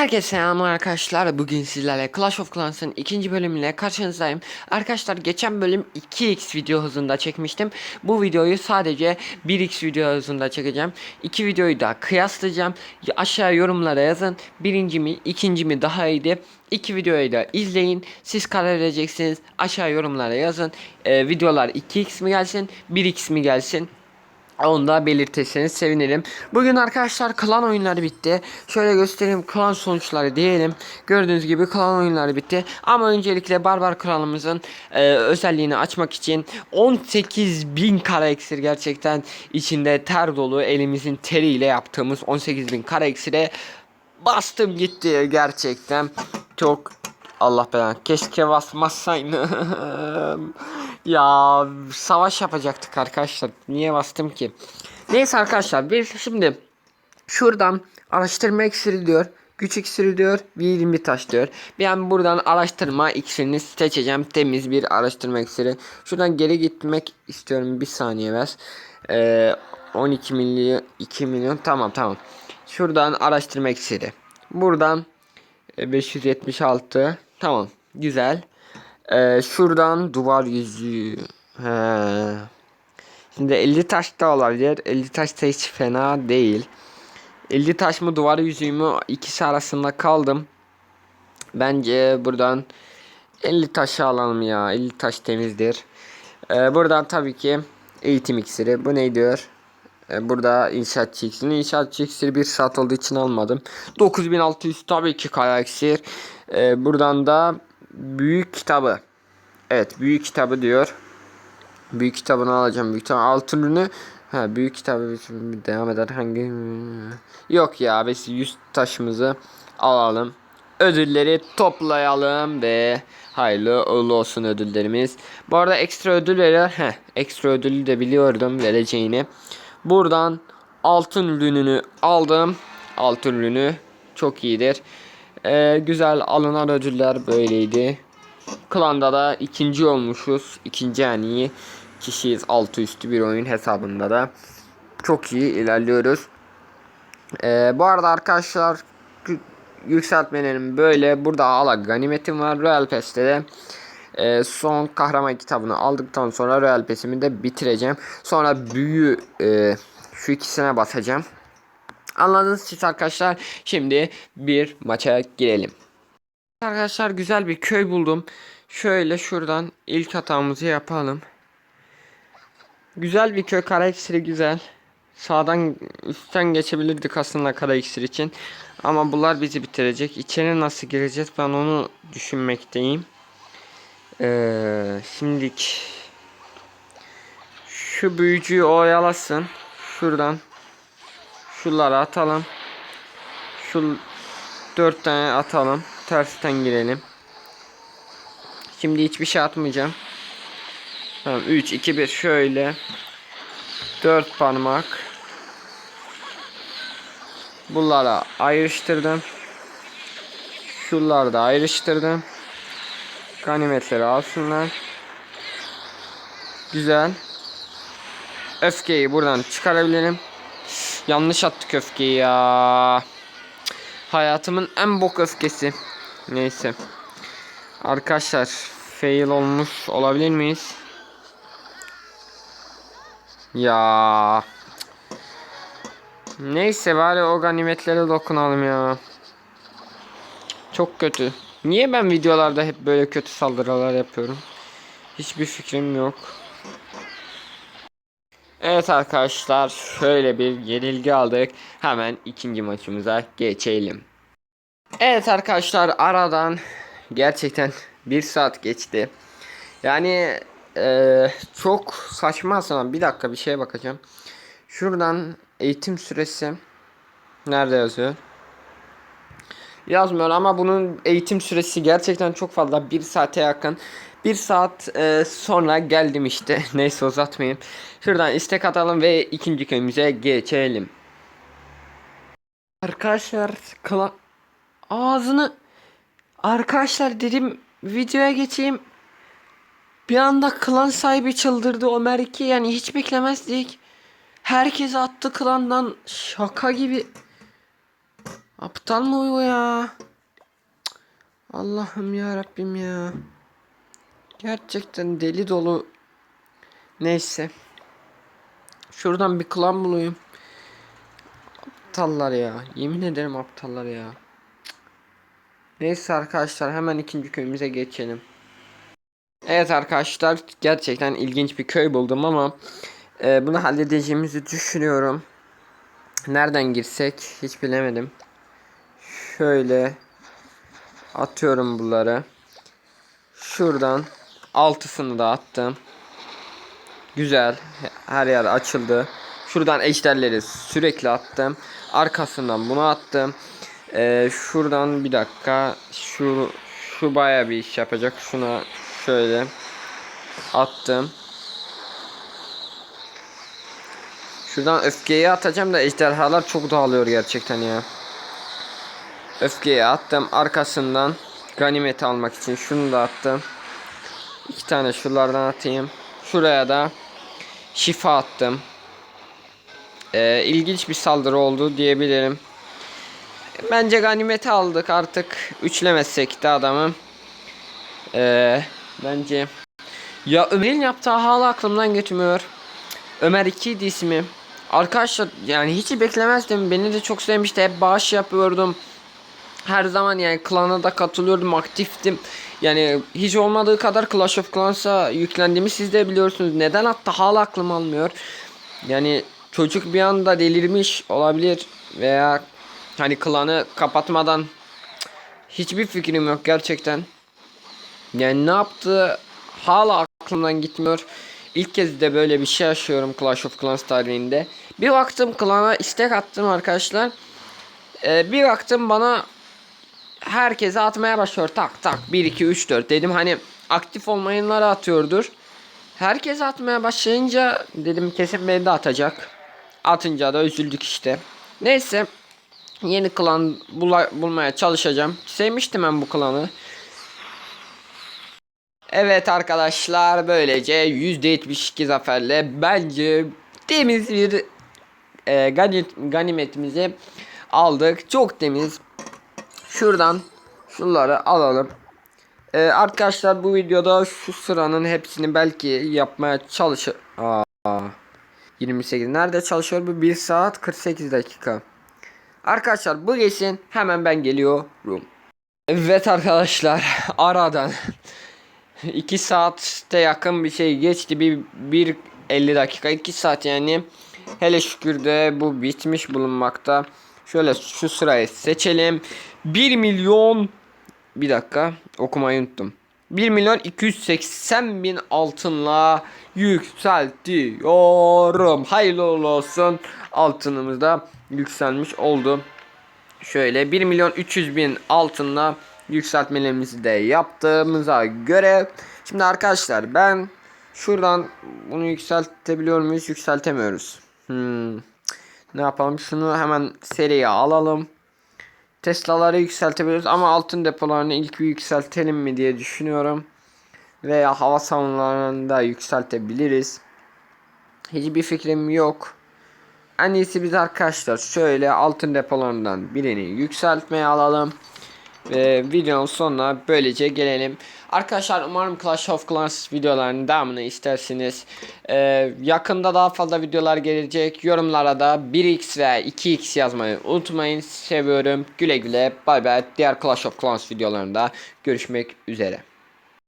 Herkese selamlar arkadaşlar. Bugün sizlerle Clash of Clans'ın ikinci bölümüyle karşınızdayım. Arkadaşlar geçen bölüm 2x video hızında çekmiştim. Bu videoyu sadece 1x video hızında çekeceğim. İki videoyu da kıyaslayacağım. Aşağı yorumlara yazın. Birinci mi, ikinci mi daha iyiydi. İki videoyu da izleyin. Siz karar vereceksiniz. Aşağı yorumlara yazın. Ee, videolar 2x mi gelsin, 1x mi gelsin? Onu da belirtirseniz sevinirim. Bugün arkadaşlar klan oyunları bitti. Şöyle göstereyim klan sonuçları diyelim. Gördüğünüz gibi klan oyunları bitti. Ama öncelikle Barbar klanımızın e, özelliğini açmak için 18.000 kara iksir gerçekten içinde ter dolu elimizin teriyle yaptığımız 18.000 kara iksire bastım gitti gerçekten. Çok Allah belanı keşke basmasaydım. ya savaş yapacaktık arkadaşlar. Niye bastım ki? Neyse arkadaşlar bir şimdi şuradan araştırma iksiri diyor. Güç iksiri diyor. Bir 20 taş diyor. Ben buradan araştırma iksirini seçeceğim. Temiz bir araştırma iksiri. Şuradan geri gitmek istiyorum. Bir saniye ver. Ee, 12 milyon 2 milyon tamam tamam. Şuradan araştırma iksiri. Buradan e, 576 tamam güzel. Ee, şuradan duvar yüzüğü. He. Şimdi 50 taş da olabilir. 50 taş da hiç fena değil. 50 taş mı duvar yüzüğü mü ikisi arasında kaldım. Bence buradan 50 taşı alalım ya. 50 taş temizdir. Ee, buradan tabii ki eğitim iksiri. Bu ne diyor? Ee, burada inşaatçı iksiri. İnşaatçı iksiri bir saat olduğu için almadım. 9600 tabii ki kaya. Ee, buradan da büyük kitabı. Evet büyük kitabı diyor. Büyük kitabını alacağım. Büyük kitabı altın ürünü. Ha büyük kitabı devam eder. Hangi? Yok ya biz 100 taşımızı alalım. Ödülleri toplayalım ve hayırlı uğurlu olsun ödüllerimiz. Bu arada ekstra ödül veriyor. Heh, ekstra ödülü de biliyordum vereceğini. Buradan altın ürününü aldım. Altın ürünü çok iyidir. Ee, güzel alınan ödüller böyleydi. Klanda da ikinci olmuşuz. İkinci en iyi kişiyiz. Altı üstü bir oyun hesabında da. Çok iyi ilerliyoruz. Ee, bu arada arkadaşlar yükseltmelerim böyle. Burada ala ganimetim var. Royal Pass'te de e, son kahraman kitabını aldıktan sonra Royal Pass'imi de bitireceğim. Sonra büyü e, şu ikisine basacağım. Anladınız siz arkadaşlar. Şimdi bir maça girelim. Arkadaşlar güzel bir köy buldum. Şöyle şuradan ilk hatamızı yapalım. Güzel bir köy kara iksiri güzel. Sağdan üstten geçebilirdik aslında kara iksir için. Ama bunlar bizi bitirecek. İçeri nasıl gireceğiz ben onu düşünmekteyim. Ee, şimdilik şu büyücüyü oyalasın. Şuradan şunları atalım. Şu dört tane atalım. Tersten girelim. Şimdi hiçbir şey atmayacağım. Tamam 3 2 1 şöyle 4 parmak Bunlara ayrıştırdım. Şunları da ayrıştırdım. Ganimetleri alsınlar. Güzel. Öfkeyi buradan çıkarabilirim. Yanlış attık öfkeyi ya. Hayatımın en bok öfkesi. Neyse. Arkadaşlar fail olmuş olabilir miyiz? Ya. Neyse bari o ganimetlere dokunalım ya. Çok kötü. Niye ben videolarda hep böyle kötü saldırılar yapıyorum? Hiçbir fikrim yok. Evet arkadaşlar şöyle bir yenilgi aldık. Hemen ikinci maçımıza geçelim. Evet arkadaşlar aradan gerçekten bir saat geçti. Yani ee, çok saçma aslında. Bir dakika bir şeye bakacağım. Şuradan eğitim süresi nerede yazıyor? Yazmıyor ama bunun eğitim süresi gerçekten çok fazla. Bir saate yakın. Bir saat e, sonra geldim işte. Neyse uzatmayayım. Şuradan istek atalım ve ikinci köyümüze geçelim. Arkadaşlar klan ağzını arkadaşlar dedim videoya geçeyim. Bir anda klan sahibi çıldırdı Ömer 2 yani hiç beklemezdik. Herkes attı klandan şaka gibi. Aptal mı o ya? Allah'ım ya Rabbim ya. Gerçekten deli dolu. Neyse. Şuradan bir klan bulayım. Aptallar ya. Yemin ederim aptallar ya. Neyse arkadaşlar hemen ikinci köyümüze geçelim. Evet arkadaşlar gerçekten ilginç bir köy buldum ama e, bunu halledeceğimizi düşünüyorum. Nereden girsek hiç bilemedim. Şöyle atıyorum bunları. Şuradan altısını da attım. Güzel. Her yer açıldı. Şuradan ejderleri sürekli attım. Arkasından bunu attım. Ee, şuradan bir dakika. Şu şu baya bir iş yapacak. Şuna şöyle attım. Şuradan öfkeyi atacağım da ejderhalar çok dağılıyor gerçekten ya. Öfkeyi attım. Arkasından ganimet almak için şunu da attım. İki tane şuralardan atayım. Şuraya da şifa attım. Ee, ilginç bir saldırı oldu diyebilirim. Bence ganimeti aldık artık. Üçlemezsek de adamı. Ee, bence. Ya Ömer'in yaptığı hala aklımdan geçmiyor. Ömer 2 idi ismi. Arkadaşlar yani hiç beklemezdim. Beni de çok sevmişti. Hep bağış yapıyordum. Her zaman yani klana da katılıyordum. Aktiftim. Yani hiç olmadığı kadar Clash of Clans'a yüklendiğimi siz de biliyorsunuz. Neden hatta hala aklım almıyor. Yani çocuk bir anda delirmiş olabilir. Veya hani klanı kapatmadan hiçbir fikrim yok gerçekten. Yani ne yaptı hala aklımdan gitmiyor. İlk kez de böyle bir şey yaşıyorum Clash of Clans tarihinde. Bir baktım klana istek attım arkadaşlar. Ee, bir baktım bana herkese atmaya başlıyor. Tak tak 1 2 3 4 dedim hani aktif olmayanlara atıyordur. Herkes atmaya başlayınca dedim kesin beni de atacak. Atınca da üzüldük işte. Neyse yeni klan bula- bulmaya çalışacağım. Sevmiştim ben bu klanı. Evet arkadaşlar böylece %72 zaferle bence temiz bir e, gani- ganimetimizi aldık. Çok temiz. Şuradan şunları alalım. E, arkadaşlar bu videoda şu sıranın hepsini belki yapmaya çalışır. Aa, 28 nerede çalışıyor bu 1 saat 48 dakika. Arkadaşlar bu geçsin hemen ben geliyorum. Evet arkadaşlar aradan 2 saatte yakın bir şey geçti. Bir, bir 50 dakika 2 saat yani. Hele şükür de bu bitmiş bulunmakta. Şöyle şu sırayı seçelim. 1 milyon bir dakika okumayı unuttum. 1 milyon 280 bin altınla yükseltiyorum. Hayırlı olsun. Altınımız da yükselmiş oldu. Şöyle 1 milyon 300 bin altınla yükseltmelerimizi de yaptığımıza göre şimdi arkadaşlar ben şuradan bunu yükseltebiliyor muyuz yükseltemiyoruz hmm. Ne yapalım? Şunu hemen seriye alalım. Tesla'ları yükseltebiliyoruz ama altın depolarını ilk bir yükseltelim mi diye düşünüyorum. Veya hava savunmalarını da yükseltebiliriz. Hiçbir fikrim yok. En iyisi biz arkadaşlar şöyle altın depolarından birini yükseltmeye alalım. Ve videonun sonuna böylece gelelim. Arkadaşlar umarım Clash of Clans videolarının devamını istersiniz. Ee, yakında daha fazla videolar gelecek. Yorumlara da 1x ve 2x yazmayı unutmayın. Seviyorum. Güle güle. Bay bay. Diğer Clash of Clans videolarında görüşmek üzere.